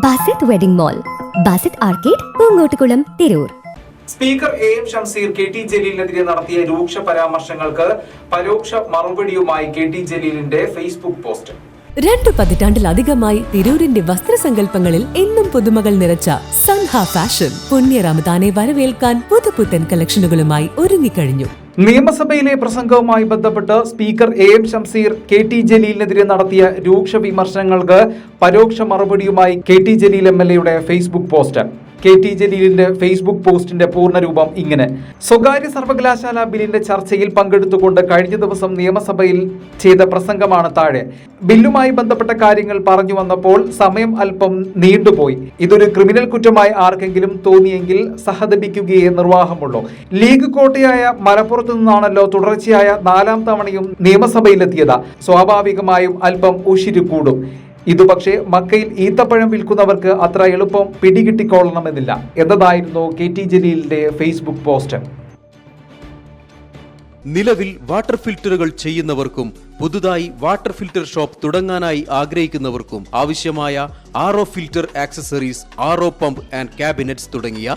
Basith wedding mall Basith arcade Poongottukulam Tirur. Speaker A M Shamseer K T ജലീലിനെതിരെ നടത്തിയ രൂക്ഷ പരാമർശങ്ങൾക്ക് പരോക്ഷ മറുപടിയുമായി കെ ടി ജലീലിന്റെ ഫേസ്ബുക്ക് പോസ്റ്റ്. രണ്ടു പതിറ്റാണ്ടിലധികമായി തിരൂരിന്റെ വസ്ത്രസങ്കല്പങ്ങളിൽ എന്നും പുതുമകൾ നിറച്ച സൻഹ ഫാഷൻ പുണ്യ റമദാനെ വരവേൽക്കാൻ പുതുപുത്തൻ കളക്ഷനുകളുമായി ഒരുങ്ങിക്കഴിഞ്ഞു. നിയമസഭയിലെ പ്രസംഗവുമായി ബന്ധപ്പെട്ട് speaker A M Shamseer K T ജലീലിനെതിരെ നടത്തിയ രൂക്ഷ വിമർശനങ്ങൾക്ക് പരോക്ഷ മറുപടിയുമായി K T Jaleel M L എയുടെ ഫേസ്ബുക്ക് പോസ്റ്റ്. കെ ടി ജലീലിന്റെ ഫേസ്ബുക്ക് പോസ്റ്റിന്റെ പൂർണരൂപം ഇങ്ങനെ. സ്വകാര്യ സർവകലാശാല ബില്ലിന്റെ ചർച്ചയിൽ പങ്കെടുത്തുകൊണ്ട് കഴിഞ്ഞ ദിവസം നിയമസഭയിൽ ചെയ്ത പ്രസംഗമാണ് താഴെ. ബില്ലുമായി ബന്ധപ്പെട്ട കാര്യങ്ങൾ പറഞ്ഞു വന്നപ്പോൾ സമയം അല്പം നീണ്ടുപോയി. ഇതൊരു ക്രിമിനൽ കുറ്റമായി ആർക്കെങ്കിലും തോന്നിയെങ്കിൽ സഹതപിക്കുകയേ നിർവാഹമുള്ളൂ. ലീഗ് കോട്ടയായ മലപ്പുറത്തു നിന്നാണല്ലോ തുടർച്ചയായ നാലാം തവണയും നിയമസഭയിലെത്തിയത്. സ്വാഭാവികമായും അല്പം ഉശിരു കൂടും ഇതു പക്ഷേ മക്കയിൽ ഈത്തപ്പഴം വിൽക്കുന്നവർക്ക് അത്ര എളുപ്പം പിടികിട്ടിക്കൊള്ളണമെന്നില്ല എന്നതായിരുന്നു കെ ടി ജലീലിന്റെ ഫേസ്ബുക്ക് പോസ്റ്റ്. നിലവിൽ വാട്ടർ ഫിൽറ്ററുകൾ ചെയ്യുന്നവർക്കും പുതുതായി വാട്ടർ ഫിൽറ്റർ ഷോപ്പ് തുടങ്ങാനായി ആഗ്രഹിക്കുന്നവർക്കും ആവശ്യമായ R filter accessories R pump and cabinets തുടങ്ങിയ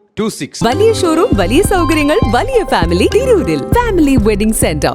two six വലിയ ഷോറൂം വലിയ സൗകര്യങ്ങൾ വലിയ ഫാമിലി തിരൂരിൽ. Family wedding centre